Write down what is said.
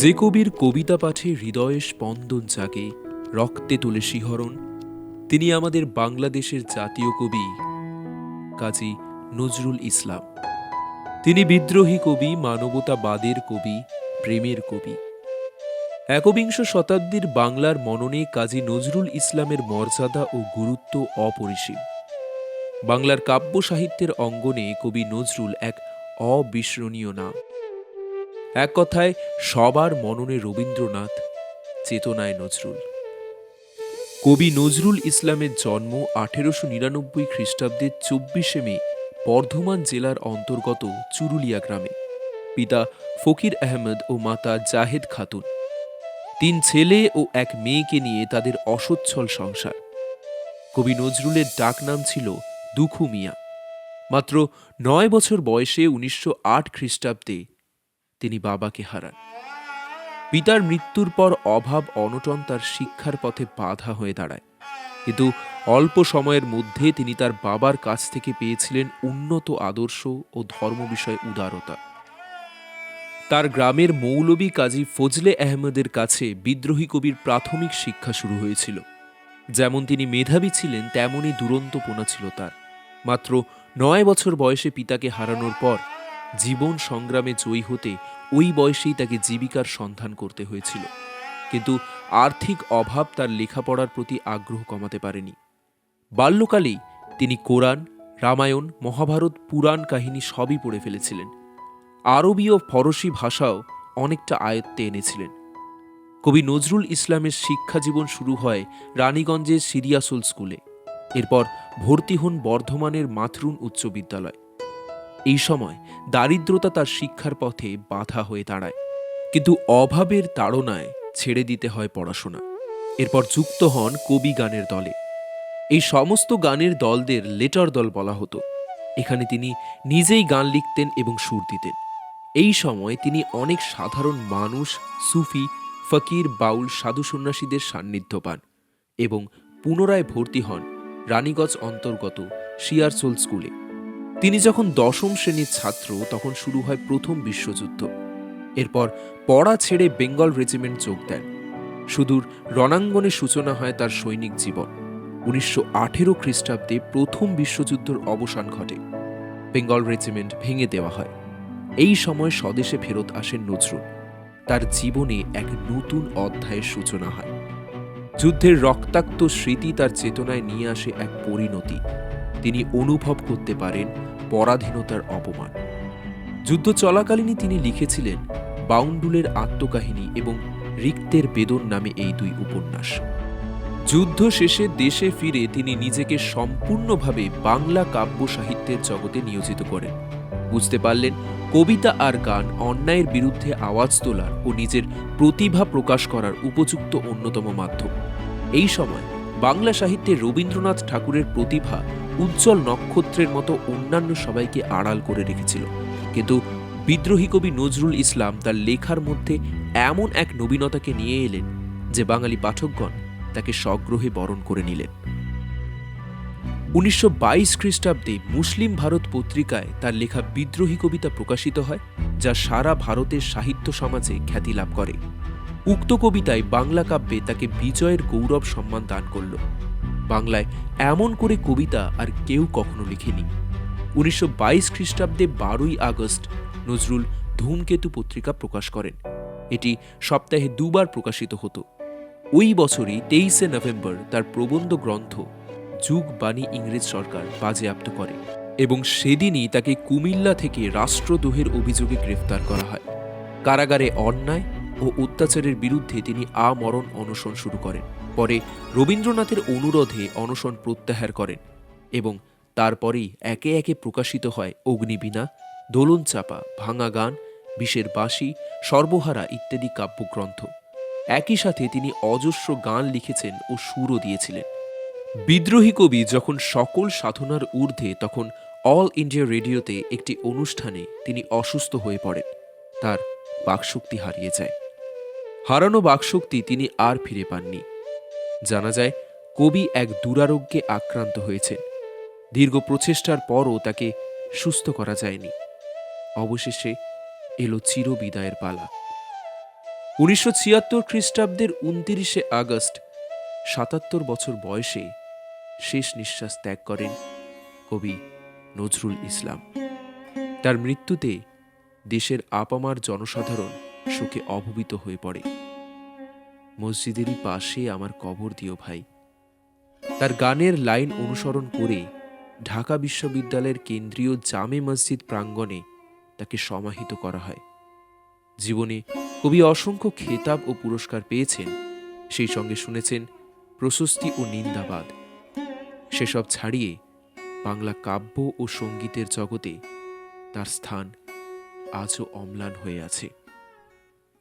যে কবির কবিতা পাঠে হৃদয়ে স্পন্দন জাগে, রক্তে তোলে শিহরণ। তিনি আমাদের বাংলাদেশের জাতীয় কবি, কাজী নজরুল ইসলাম। তিনি বিদ্রোহী কবি, মানবতাবাদের কবি, প্রেমের কবি। একবিংশ শতাব্দীর বাংলার মননে কাজী নজরুল ইসলামের মর্যাদা ও গুরুত্ব অপরিসীম। বাংলার কাব্য সাহিত্যের অঙ্গনে কবি নজরুল এক অবিস্মরণীয় নাম। এক কথায়, সবার মননে রবীন্দ্রনাথ, চেতনায় নজরুল। কবি নজরুল ইসলামের জন্ম আঠেরোশো নিরানব্বই খ্রিস্টাব্দের চব্বিশে মে, বর্ধমান জেলার অন্তর্গত চুরুলিয়া গ্রামে। পিতা ফকির আহমেদ ও মাতা জাহেদ খাতুন। তিন ছেলে ও এক মেয়েকে নিয়ে তাদের অসচ্ছল সংসার। কবি নজরুলের ডাকনাম ছিল দুখু মিয়া। মাত্র নয় বছর বয়সে উনিশশো আট খ্রিস্টাব্দে তিনি বাবাকে হারান। পিতার মৃত্যুর পর অভাব অনটন তার শিক্ষার পথে বাধা হয়ে দাঁড়ায়। কিন্তু অল্প সময়ের মধ্যে তিনি তার বাবার কাছ থেকে পেয়েছিলেন উন্নত আদর্শ ও ধর্ম বিষয়ে উদারতা। তার গ্রামের মৌলবী কাজী ফজলে আহমেদের কাছে বিদ্রোহী কবির প্রাথমিক শিক্ষা শুরু হয়েছিল। যেমন তিনি মেধাবী ছিলেন, তেমনই দুরন্তপনা ছিল তার। মাত্র নয় বছর বয়সে পিতাকে হারানোর পর জীবন সংগ্রামে জয়ী হতে ওই বয়সেই তাকে জীবিকার সন্ধান করতে হয়েছিল। কিন্তু আর্থিক অভাব তার লেখাপড়ার প্রতি আগ্রহ কমাতে পারেনি। বাল্যকালেই তিনি কোরআন, রামায়ণ, মহাভারত, পুরাণ কাহিনী সবই পড়ে ফেলেছিলেন। আরবি ও ফরসি ভাষাও অনেকটা আয়ত্তে এনেছিলেন। কবি নজরুল ইসলামের শিক্ষা জীবন শুরু হয় রানীগঞ্জের সিরিয়াসুল স্কুলে। এরপর ভর্তি হন বর্ধমানের মাথরুন উচ্চ বিদ্যালয়। এই সময় দারিদ্রতা তার শিক্ষার পথে বাধা হয়ে দাঁড়ায়। কিন্তু অভাবের তাড়নায় ছেড়ে দিতে হয় পড়াশোনা। এরপর যুক্ত হন কবি গানের দলে। এই সমস্ত গানের দলদের লেটার দল বলা হতো। এখানে তিনি নিজেই গান লিখতেন এবং সুর দিতেন। এই সময় তিনি অনেক সাধারণ মানুষ, সুফি, ফকির, বাউল, সাধু সন্ন্যাসীদের সান্নিধ্য পান এবং পুনরায় ভর্তি হন রানীগঞ্জ অন্তর্গত শিয়ারসোল স্কুলে। তিনি যখন দশম শ্রেণির ছাত্র, তখন শুরু হয় প্রথম বিশ্বযুদ্ধ। এরপর পড়া ছেড়ে বেঙ্গল রেজিমেন্ট যোগ দেন। সুদূর রণাঙ্গনে সূচনা হয় তার সৈনিক জীবন। উনিশশো আঠেরো খ্রিস্টাব্দে প্রথম বিশ্বযুদ্ধের অবসান ঘটে। বেঙ্গল রেজিমেন্ট ভেঙে দেওয়া হয়। এই সময় স্বদেশে ফেরত আসেন নজরুল। তার জীবনে এক নতুন অধ্যায়ের সূচনা হয়। যুদ্ধের রক্তাক্ত স্মৃতি তার চেতনায় নিয়ে আসে এক পরিণতি। তিনি অনুভব করতে পারেন পরাধীনতার অপমান। যুদ্ধ চলাকালীনই তিনি লিখেছিলেন, বাউন্ডুলের আত্মকাহিনী এবং রিক্তের বেদন নামে এই দুই উপন্যাস। যুদ্ধ শেষে দেশে ফিরে তিনি নিজেকে সম্পূর্ণভাবে বাংলা কাব্য সাহিত্যের জগতে নিয়োজিত করেন। বুঝতে পারলেন, কবিতা আর গান অন্যায়ের বিরুদ্ধে আওয়াজ তোলার ও নিজের প্রতিভা প্রকাশ করার উপযুক্ত অন্যতম মাধ্যম। এই সময় বাংলা সাহিত্যে রবীন্দ্রনাথ ঠাকুরের প্রতিভা উজ্জ্বল নক্ষত্রের মতো অন্যান্য সবাইকে আড়াল করে রেখেছিল। কিন্তু বিদ্রোহী কবি নজরুল ইসলাম তার লেখার মধ্যে এমন এক নবীনতাকে নিয়ে এলেন যে বাঙালি পাঠকগণ তাকে সগ্রহে বরণ করে নিলেন। উনিশশো বাইশ খ্রিস্টাব্দে মুসলিম ভারত পত্রিকায় তার লেখা বিদ্রোহী কবিতা প্রকাশিত হয়, যা সারা ভারতের সাহিত্য সমাজে খ্যাতি লাভ করে। উক্ত কবিতায় বাংলা কাব্যে তাকে বিজয়ের গৌরব সম্মান দান করল। বাংলায় এমন করে কবিতা আর কেউ কখনো লিখেনি। উনিশশো বাইশ খ্রিস্টাব্দে বারোই আগস্ট নজরুল ধূমকেতু পত্রিকা প্রকাশ করেন। এটি সপ্তাহে দুবার প্রকাশিত হতো। ওই বছরই তেইশে নভেম্বর তার প্রবন্ধ গ্রন্থ যুগ বাণী ইংরেজ সরকার বাজেয়াপ্ত করে এবং সেদিনই তাকে কুমিল্লা থেকে রাষ্ট্রদ্রোহের অভিযোগে গ্রেফতার করা হয়। কারাগারে অন্যায় ও অত্যাচারের বিরুদ্ধে তিনি আমরণ অনশন শুরু করেন। পরে রবীন্দ্রনাথের অনুরোধে অনশন প্রত্যাহার করেন এবং তারপরেই একে একে প্রকাশিত হয় অগ্নিবীণা, দোলন চাপা, ভাঙা গান, বিষের বাঁশি, সর্বহারা ইত্যাদি কাব্যগ্রন্থ। একই সাথে তিনি অজস্র গান লিখেছেন ও সুরও দিয়েছিলেন। বিদ্রোহী কবি যখন সকল সাধনার ঊর্ধ্বে তখন অল ইন্ডিয়া রেডিওতে একটি অনুষ্ঠানে তিনি অসুস্থ হয়ে পড়েন। তার বাকশক্তি হারিয়ে যায়। হারানো বাকশক্তি তিনি আর ফিরে পাননি। জানা যায়, কবি এক দুরারোগ্যে আক্রান্ত হয়েছেন। দীর্ঘ প্রচেষ্টার পরও তাকে সুস্থ করা যায়নি। অবশেষে এলো চিরবিদায়ের পালা। উনিশশো ছিয়াত্তর খ্রিস্টাব্দের উনতিরিশে আগস্ট, সাতাত্তর বছর বয়সে শেষ নিঃশ্বাস ত্যাগ করেন কবি নজরুল ইসলাম। তার মৃত্যুতে দেশের আপামার জনসাধারণ শোকে অভূমিত হয়ে পড়ে। মসজিদেরই পাশে আমার কবর দিও ভাই। তার গানের লাইন অনুসরণ করে ঢাকা বিশ্ববিদ্যালয়ের কেন্দ্রীয় জামে মসজিদ প্রাঙ্গণে তাকে সমাহিত করা হয়। জীবনে কবি অসংখ্য খেতাব ও পুরস্কার পেয়েছেন, সেই সঙ্গে শুনেছেন প্রশস্তি ও নিন্দাবাদ। সেসব ছাড়িয়ে বাংলা কাব্য ও সঙ্গীতের জগতে তার স্থান আজও অম্লান হয়ে আছে।